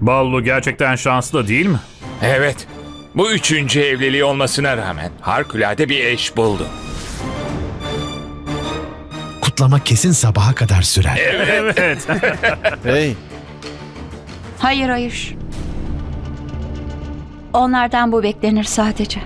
Ballu gerçekten şanslı değil mi? Evet. Bu üçüncü evliliği olmasına rağmen harikulade bir eş buldu. Kutlama kesin sabaha kadar sürer. Evet. Hey, Hayır hayır. Onlardan bu beklenir sadece.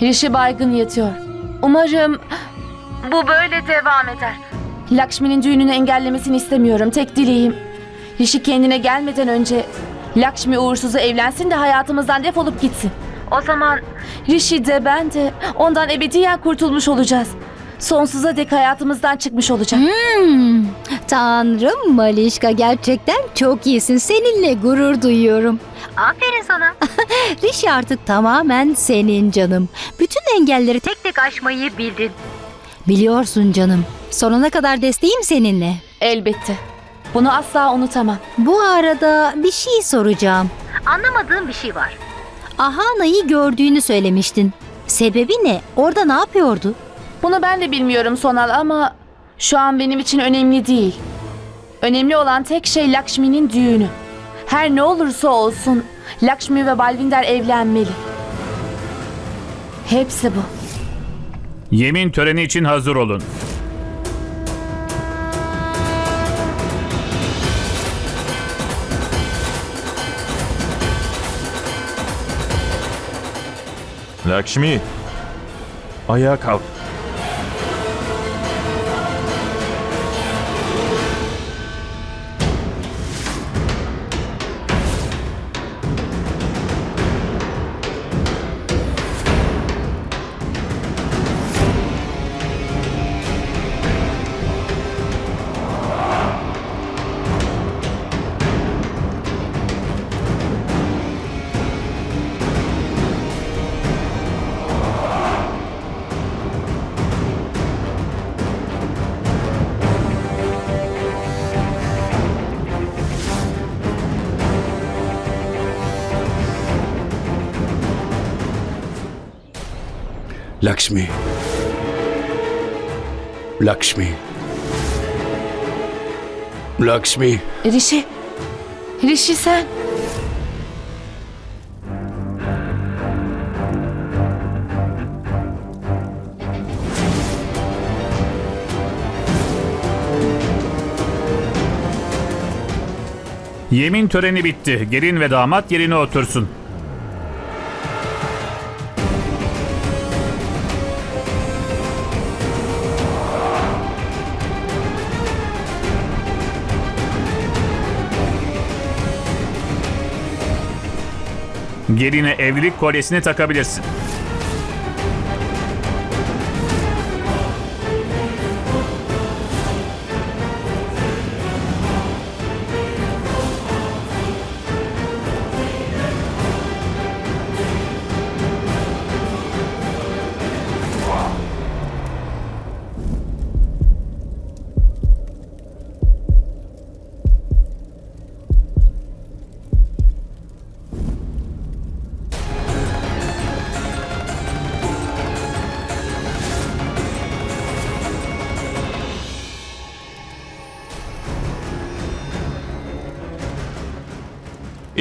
Rişi baygın yatıyor. Umarım bu böyle devam eder. Lakshmi'nin düğününü engellemesini istemiyorum. Tek dileğim. Rişi kendine gelmeden önce Lakshmi uğursuzu evlensin de hayatımızdan defolup gitsin. O zaman Rişi de ben de ondan ebediyen kurtulmuş olacağız. Sonsuza dek hayatımızdan çıkmış olacak. Hmm, Tanrım Malişka gerçekten çok iyisin. Seninle gurur duyuyorum. Aferin sana. Rişi artık tamamen senin canım. Bütün engelleri tek tek aşmayı bildin. Biliyorsun canım. Sonuna kadar desteğim seninle. Elbette. Bunu asla unutamam. Bu arada bir şey soracağım. Anlamadığım bir şey var. Ahana'yı gördüğünü söylemiştin. Sebebi ne? Orada ne yapıyordu? Bunu ben de bilmiyorum Sonal ama şu an benim için önemli değil. Önemli olan tek şey Lakshmi'nin düğünü. Her ne olursa olsun Lakshmi ve Balvinder evlenmeli. Hepsi bu. Yemin töreni için hazır olun. Lakshmi. Ayağa kalk. Lakshmi. Lakshmi. Lakshmi. Rişi. Rişi sen. Yemin töreni bitti. Gelin ve damat yerine otursun. Geline evlilik kolyesini takabilirsin.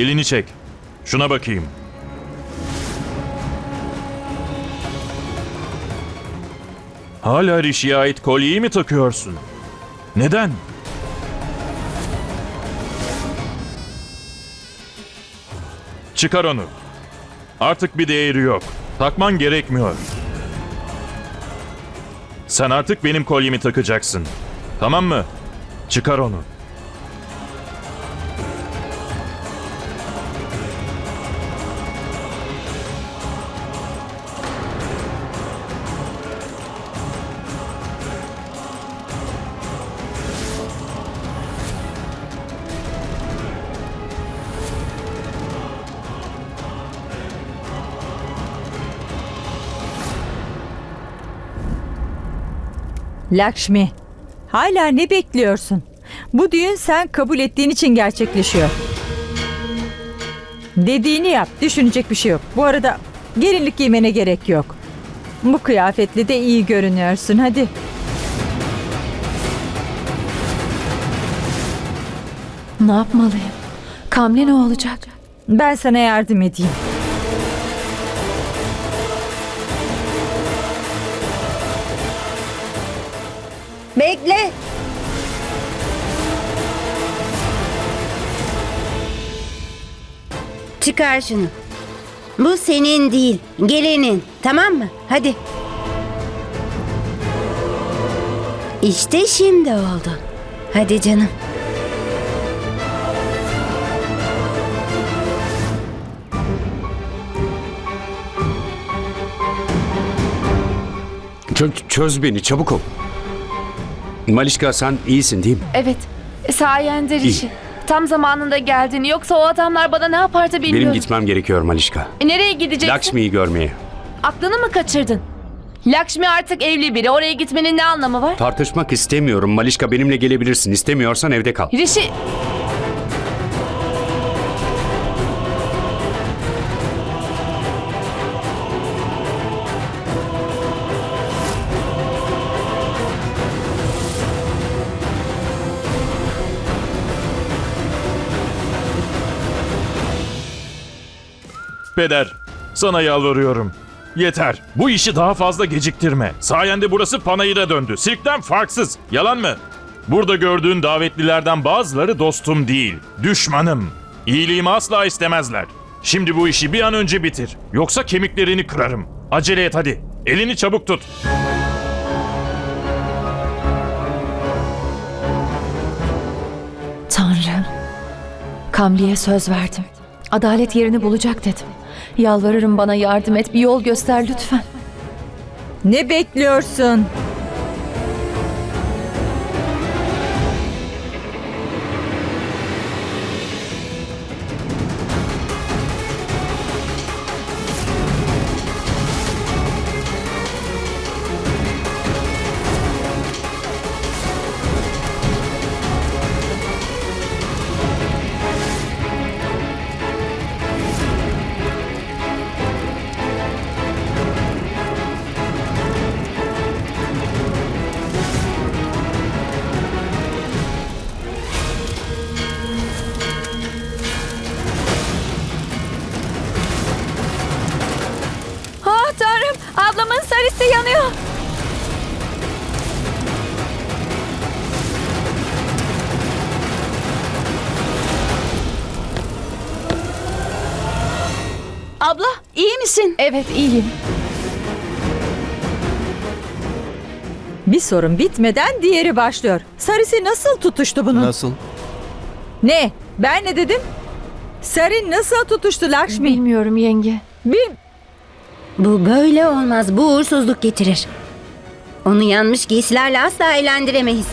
Elini çek. Şuna bakayım. Hala Rishi'ye ait kolyeyi mi takıyorsun? Neden? Çıkar onu. Artık bir değeri yok. Takman gerekmiyor. Sen artık benim kolyemi takacaksın. Tamam mı? Çıkar onu. Lakshmi, hala ne bekliyorsun? Bu düğün sen kabul ettiğin için gerçekleşiyor. Dediğini yap, düşünecek bir şey yok. Bu arada gelinlik giymene gerek yok. Bu kıyafetle de iyi görünüyorsun, hadi. Ne yapmalıyım? Kamli ne olacak? Ben sana yardım edeyim. Bekle. Çıkar şunu. Bu senin değil, gelinin. Tamam mı? Hadi. İşte şimdi oldu. Hadi canım. Çö- çöz beni çabuk ol. Malişka sen iyisin değil mi? Evet. Sayende Rişi. Tam zamanında geldin. Yoksa o adamlar bana ne yapardı bilmiyorum. Benim gitmem gerekiyor Malişka. E, Nereye gideceksin? Lakshmi'yi görmeye. Aklını mı kaçırdın? Lakshmi artık evli biri. Oraya gitmenin ne anlamı var? Tartışmak istemiyorum. Malişka benimle gelebilirsin. İstemiyorsan evde kal. Rişi... Peder, sana yalvarıyorum. Yeter. Bu işi daha fazla geciktirme. Sayende burası panayıra döndü. Sirkten farksız. Yalan mı? Burada gördüğün davetlilerden bazıları dostum değil, düşmanım. İyiliğimi asla istemezler. Şimdi bu işi bir an önce bitir. Yoksa kemiklerini kırarım. Acele et hadi. Elini çabuk tut. Tanrım. Kamli'ye söz verdim. Adalet yerini bulacak dedim. Yalvarırım bana yardım et. Bir yol göster lütfen. Ne bekliyorsun? Evet iyiyim. Bir sorun bitmeden diğeri başlıyor. Sarısı nasıl tutuştu bunun? Nasıl? Ne? Ben ne dedim? Sarı nasıl tutuştu Lakshmi? Bilmiyorum yenge. Bil Bu böyle olmaz. Bu uğursuzluk getirir. Onu yanmış giysilerle asla eğlendiremeyiz.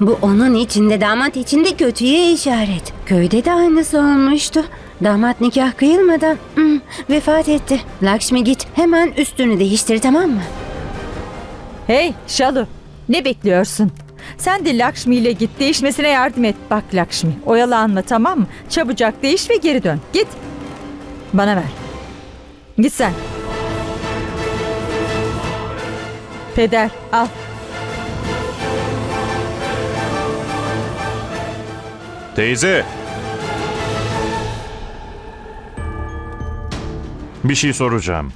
Bu onun içinde damat içinde kötüye işaret. Köyde de aynısı olmuştu. Damat nikah kıyılmadan hmm, vefat etti. Lakshmi git hemen üstünü değiştir tamam mı? Hey Şalu ne bekliyorsun? Sen de Lakshmi ile git değişmesine yardım et. Bak Lakshmi oyalanma tamam mı? Çabucak değiş ve geri dön. Git. Bana ver. Git sen. Peder al. Teyze. Bir şey soracağım.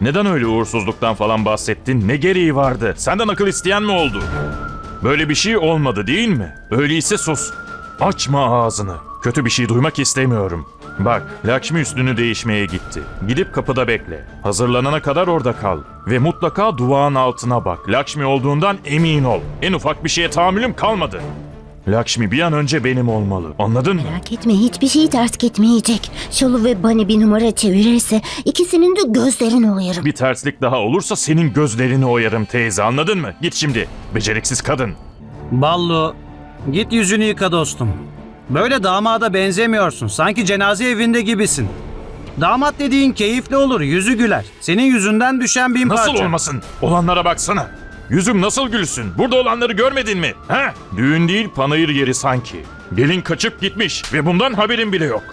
Neden öyle uğursuzluktan falan bahsettin? Ne gereği vardı? Senden akıl isteyen mi oldu? Böyle bir şey olmadı değil mi? Öyleyse sus. Açma ağzını. Kötü bir şey duymak istemiyorum. Bak, Lakşmi üstünü değişmeye gitti. Gidip kapıda bekle. Hazırlanana kadar orada kal. Ve mutlaka duvağın altına bak. Lakşmi olduğundan emin ol. En ufak bir şeye tahammülüm kalmadı. Lakşmi bir an önce benim olmalı. Anladın mı? Merak etme hiçbir şey ters gitmeyecek. Şolu ve Bani bir numara çevirirse ikisinin de gözlerini uyarım. Bir terslik daha olursa senin gözlerini oyarım teyze anladın mı? Git şimdi. Beceriksiz kadın. Ballo, git yüzünü yıka dostum. Böyle damada benzemiyorsun. Sanki cenaze evinde gibisin. Damat dediğin keyifli olur, yüzü güler. Senin yüzünden düşen bin Nasıl parça. olmasın? Olanlara baksana. Yüzüm nasıl gülsün? Burada olanları görmedin mi? He? Düğün değil panayır yeri sanki. Gelin kaçıp gitmiş ve bundan haberin bile yok.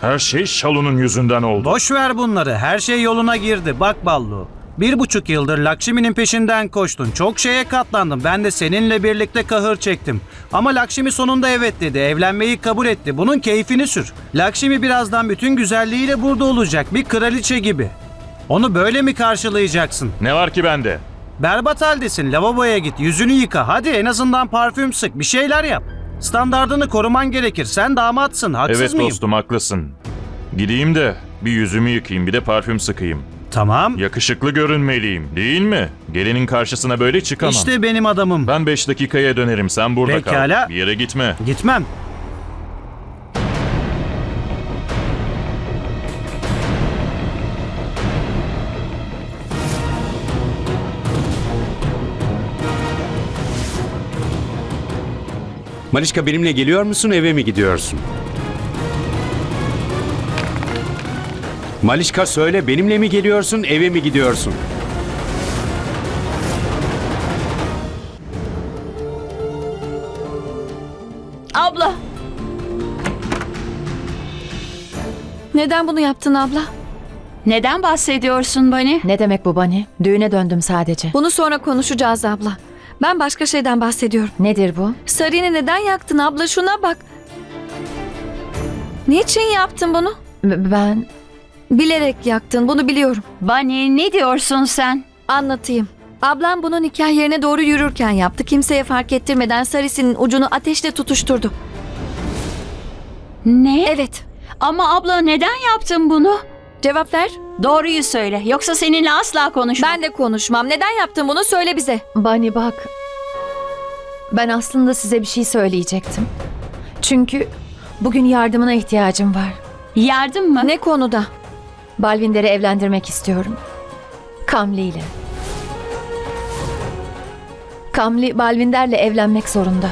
Her şey Şalu'nun yüzünden oldu. Boş ver bunları. Her şey yoluna girdi. Bak Ballu. Bir buçuk yıldır Lakşmi'nin peşinden koştun. Çok şeye katlandım. Ben de seninle birlikte kahır çektim. Ama Lakşmi sonunda evet dedi. Evlenmeyi kabul etti. Bunun keyfini sür. Lakşmi birazdan bütün güzelliğiyle burada olacak. Bir kraliçe gibi. Onu böyle mi karşılayacaksın? Ne var ki bende? Berbat haldesin. Lavaboya git. Yüzünü yıka. Hadi en azından parfüm sık. Bir şeyler yap. Standardını koruman gerekir. Sen damatsın. Haksız evet mıyım? dostum haklısın. Gideyim de bir yüzümü yıkayayım bir de parfüm sıkayım. Tamam. Yakışıklı görünmeliyim değil mi? Gelinin karşısına böyle çıkamam. İşte benim adamım. Ben 5 dakikaya dönerim sen burada Pekala. kal. Bir yere gitme. Gitmem. Malişka benimle geliyor musun eve mi gidiyorsun? Malişka söyle benimle mi geliyorsun eve mi gidiyorsun? Abla, Neden bunu yaptın abla? neden bahsediyorsun Bani? Ne demek bu Bani? Düğüne döndüm sadece. Bunu sonra konuşacağız abla. Ben başka şeyden bahsediyorum. Nedir bu? Sarı'nı neden yaktın abla şuna bak. Niçin yaptın bunu? B- Ben Bilerek yaktın bunu biliyorum. Bani ne diyorsun sen? Anlatayım. Ablam bunu nikah yerine doğru yürürken yaptı. Kimseye fark ettirmeden Sarisi'nin ucunu ateşle tutuşturdu. Ne? Evet. Ama abla neden yaptın bunu? Cevap ver. Doğruyu söyle. Yoksa seninle asla konuşmam. Ben de konuşmam. Neden yaptın bunu söyle bize. Bani bak. Ben aslında size bir şey söyleyecektim. Çünkü bugün yardımına ihtiyacım var. Yardım mı? Ne konuda? Balvinder'i evlendirmek istiyorum. Kamli ile. Kamli Balvinder'le evlenmek zorunda.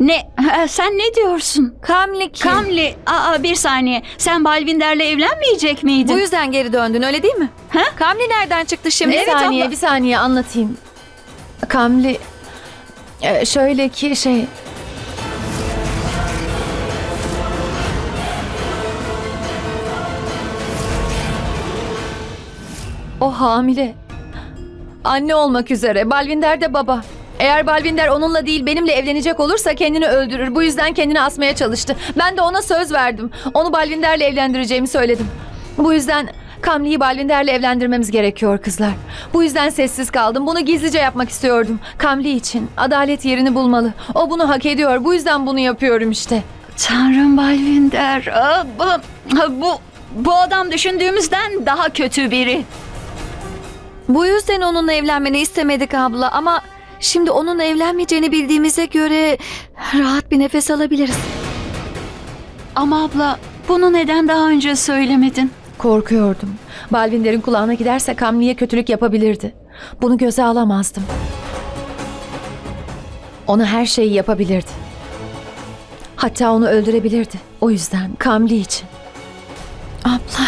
Ne? Ha, Sen ne diyorsun? Kamli kim? Kamli, aa bir saniye. Sen Balvinder'le evlenmeyecek miydin? Bu yüzden geri döndün öyle değil mi? Ha? Kamli nereden çıktı şimdi? bir evet saniye, abla. bir saniye anlatayım. Kamli e, şöyle ki şey O hamile. Anne olmak üzere. Balvinder de baba. Eğer Balvinder onunla değil benimle evlenecek olursa kendini öldürür. Bu yüzden kendini asmaya çalıştı. Ben de ona söz verdim. Onu Balvinder'le evlendireceğimi söyledim. Bu yüzden Kamli'yi Balvinder'le evlendirmemiz gerekiyor kızlar. Bu yüzden sessiz kaldım. Bunu gizlice yapmak istiyordum. Kamli için. Adalet yerini bulmalı. O bunu hak ediyor. Bu yüzden bunu yapıyorum işte. Tanrım Balvinder. Aa, bu, bu, bu adam düşündüğümüzden daha kötü biri. Bu yüzden onunla evlenmeni istemedik abla ama şimdi onunla evlenmeyeceğini bildiğimize göre rahat bir nefes alabiliriz. Ama abla bunu neden daha önce söylemedin? Korkuyordum. Balvinder'in kulağına giderse Kamli'ye kötülük yapabilirdi. Bunu göze alamazdım. Ona her şeyi yapabilirdi. Hatta onu öldürebilirdi. O yüzden Kamli için. Abla.